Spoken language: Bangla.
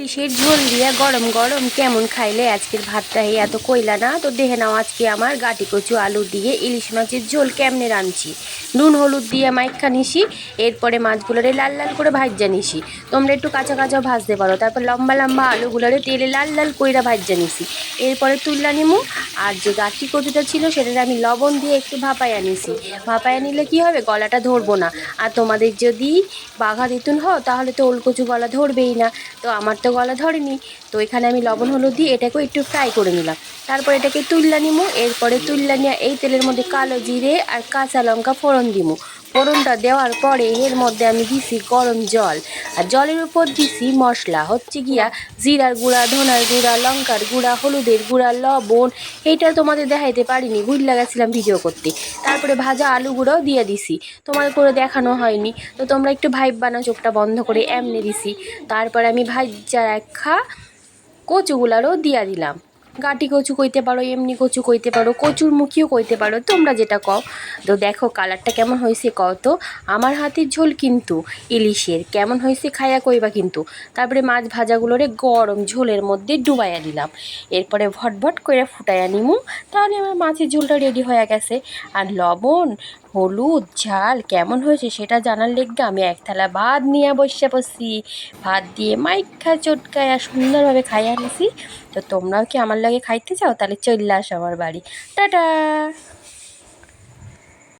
ইলিশের ঝোল দিয়ে গরম গরম কেমন খাইলে আজকের ভাতটা এই এত কইলা না? তো দেখে নাও আজকে আমার গাটি কচু আলু দিয়ে ইলিশ মাছের ঝোল কেমনে রাঁধছি। নুন, হলুদ দিয়ে মাইখা নিছি, এরপরে মাছগুলোরে লাল লাল করে ভাজা নিছি। তোমরা একটু কাঁচা কাঁচা ভাজতে পারো। তারপর লম্বা লম্বা আলুগুলোরে তেলে লাল লাল কইরা ভাজা নিছি। এরপরে তুললা নিমু। আর যে গাটি কচুটা ছিল সেটাতে আমি লবণ দিয়ে একটু ভাপাইয়া নিছি। ভাপাইয়া নিলে কি হবে? গলাটা ধরবো না। আর তোমাদের যদি বাঘা দিতুন হও, তাহলে তো ওলকচু গলা ধরবেই না। তো আমার তো গলা ধরেনি। তো এখানে আমি লবণ, হলুদ দিয়ে এটাকেও একটু ফ্রাই করে নিলাম। তারপর এটাকে তুললা নিমু, এরপরে তুললা নিয়ে এই তেলের মধ্যে কালো জিরে আর কাঁচা লঙ্কা ফোড়ন দিমু। ফোড়নটা দেওয়ার পরে এর মধ্যে আমি দিছি গরম জল। আর জলের উপর দিছি মশলা। হচ্ছে গিয়া জিরার গুঁড়া, ধনার গুঁড়া, লঙ্কার গুঁড়া, হলুদের গুঁড়া, লবণ, এইটা তোমাদের দেখাইতে পারিনি বুঝলা গেছিলাম ভিডিও করতে। তারপরে ভাজা আলুগুলোও দিয়ে দিছি। তোমাদের করে দেখানো হয়নি, তো তোমরা একটু ভাইব বানা চোখটা বন্ধ করে এমনি দিছি। তারপরে আমি ভাজা রাখা কচুগুলারও দিয়া দিলাম। গাটি কচু কইতে পারো, এমনি কচু কইতে পারো, কচুর মুখিও কইতে পারো, তোমরা যেটা কও। তো দেখো কালারটা কেমন হয়েছে কও তো? আমার হাতের ঝোল কিন্তু ইলিশের। কেমন হয়েছে খাইয়া কইবা কিন্তু? তারপরে মাছ ভাজাগুলোরে গরম ঝোলের মধ্যে ডুবাইয়া দিলাম। এরপরে ভটভট করে ফুটাইয়া নিমু। তাহলে আমার মাছের ঝোলটা রেডি হয়ে গেছে। আর লবণ, হলুদ, ঝাল কেমন হয়েছে সেটা জানার লেগে আমি এক থালা ভাত নিয়ে বসে বসছি ভাত দিয়ে মাইখা চটকায়া সুন্দরভাবে খাইয়া নিছি। তো তোমরাও কি আমার লাগে খাইতে চাও? তাহলে চলে আসো আমার বাড়ি। টাটা!